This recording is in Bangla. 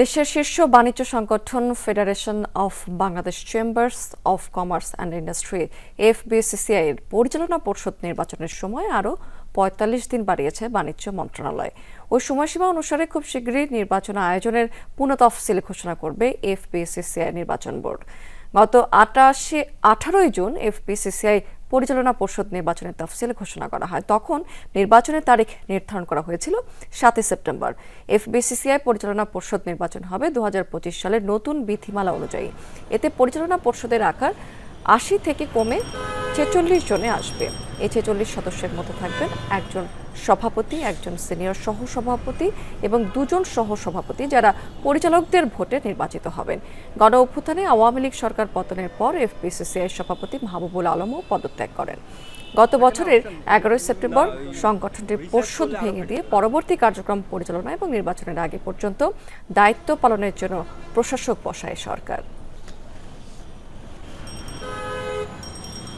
দেশের শীর্ষ বাণিজ্য সংগঠন federation of Bangladesh chambers of commerce and industry FBCCI এর পরিচালনা পরিষদ নির্বাচনের সময় আরও পঁয়তাল্লিশ দিন বাড়িয়েছে বাণিজ্য মন্ত্রণালয়। ওই সময়সীমা অনুসারে খুব শীঘ্রই নির্বাচন আয়োজনের পুনঃতফসিল ঘোষণা করবে এফবিসিসিআই নির্বাচন বোর্ড। গত আটাশে আঠারোই জুন এফবিসিসিআই পরিচালনা পরিষদ নির্বাচনের তফসিল ঘোষণা করা হয়। তখন নির্বাচনের তারিখ নির্ধারণ করা হয়েছিল সাতই সেপ্টেম্বর। এফবিসিসিআই পরিচালনা পরিষদ নির্বাচন হবে দু হাজার পঁচিশ সালের নতুন বিধিমালা অনুযায়ী। এতে পরিচালনা পরিষদের আকার আশি থেকে কমে ছেচল্লিশ জনে আসবে। এই ছেচল্লিশ সদস্যের মধ্যে থাকবেন একজন সভাপতি, একজন সিনিয়র সহসভাপতি এবং দুজন সহসভাপতি যারা পরিচালকদের ভোটে নির্বাচিত হবেন। গণ অভ্যুত্থানে আওয়ামী লীগ সরকার পতনের পর এফপিসিসিআই সভাপতি মাহবুবুল আলমও পদত্যাগ করেন। গত বছরের এগারোই সেপ্টেম্বর সংগঠনটির পর্ষদ ভেঙে দিয়ে পরবর্তী কার্যক্রম পরিচালনা এবং নির্বাচনের আগে পর্যন্ত দায়িত্ব পালনের জন্য প্রশাসক বসায় সরকার।